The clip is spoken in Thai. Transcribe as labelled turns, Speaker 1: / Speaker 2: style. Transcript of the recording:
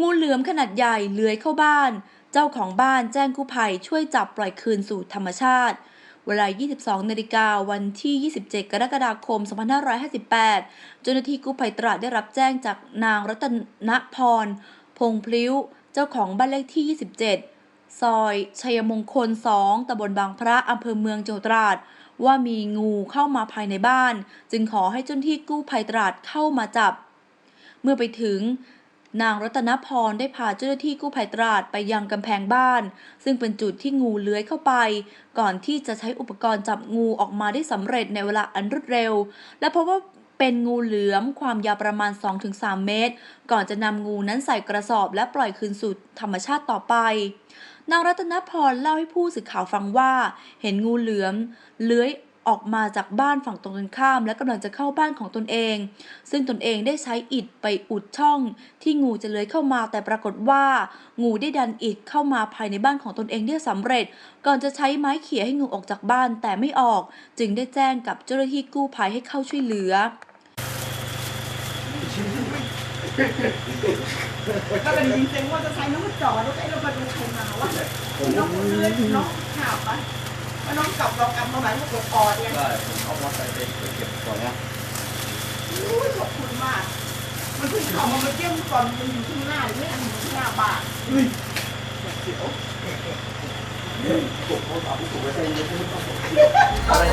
Speaker 1: งูเหลือมขนาดใหญ่เลื้อยเข้าบ้าน เจ้าของบ้านแจ้งกู้ภัยช่วยจับปล่อยคืนสู่ธรรมชาติ เวลา 22 นาฬิกาวันที่ 27 กรกฎาคม 2558 เจ้าหน้าที่กู้ภัยตราดได้รับแจ้งจากนางรัตนพร พงพลิ้ว เจ้าของบ้านเลขที่ 27 ซอย ชัยมงคล 2ตำบลบางพระอำเภอเมืองจังหวัดตราดว่ามีงูเข้ามาภายในบ้าน จึงขอให้เจ้าหน้าที่กู้ภัยตราดเข้ามาจับ เมื่อไปถึง นางรัตนพรได้พาเจ้าหน้าที่กู้ภัยตราดไปยังกำแพงบ้าน ซึ่งเป็นจุดที่งูเลื้อยเข้าไป ก่อนที่จะใช้อุปกรณ์จับงูออกมาได้สำเร็จในเวลาอันรวดเร็ว และพบว่าเป็นงูเหลือมความยาวประมาณ 2-3 เมตร ก่อนจะนำงูนั้นใส่กระสอบและปล่อยคืนสู่ธรรมชาติต่อไป นางรัตนพรเล่าให้ผู้สื่อข่าวฟังว่า เห็นงูเหลือมเลื้อย ออกมาจากบ้านฝั่งตรงกันข้าม และกำลังจะเข้าบ้านของตนเอง ซึ่งตนเองได้ใช้อิฐไปอุดช่อง ที่งูจะเลื้อยเข้ามาแต่ปรากฏว่า งูได้ดันอิฐเข้ามาภายในบ้านของตนเองได้สำเร็จ ก่อนจะใช้ไม้เขี่ยให้งูออกจากบ้านแต่ไม่ออก จึงได้แจ้งกับเจ้าหน้าที่กู้ภัยให้เข้าช่วยเหลือ
Speaker 2: ก็เป็นจริงๆว่าจะใช้น้องมาจอดแล้วไอ้เรามาดูใครมาวะน้องเลื้อยน้องข่าวปะ ว่าน้องกลับเรากลับมาไหนมาปวดคอเนี่ย
Speaker 3: ได้ผมเอามอเตอร์ไซค์ไปเก็บก่อนนะ
Speaker 2: อุ้ยขอบคุณมาก มันเพิ่งเข้ามาเมื่อกี้มันก่อนมันอยู่ข้างหน้าหรือไม่อันอยู่ข้างหน้าบ้านเฮ้ยเดี๋ยว
Speaker 3: ผมเขาถามผู้สูงวัยใจเย็นไม่ต้องอะไร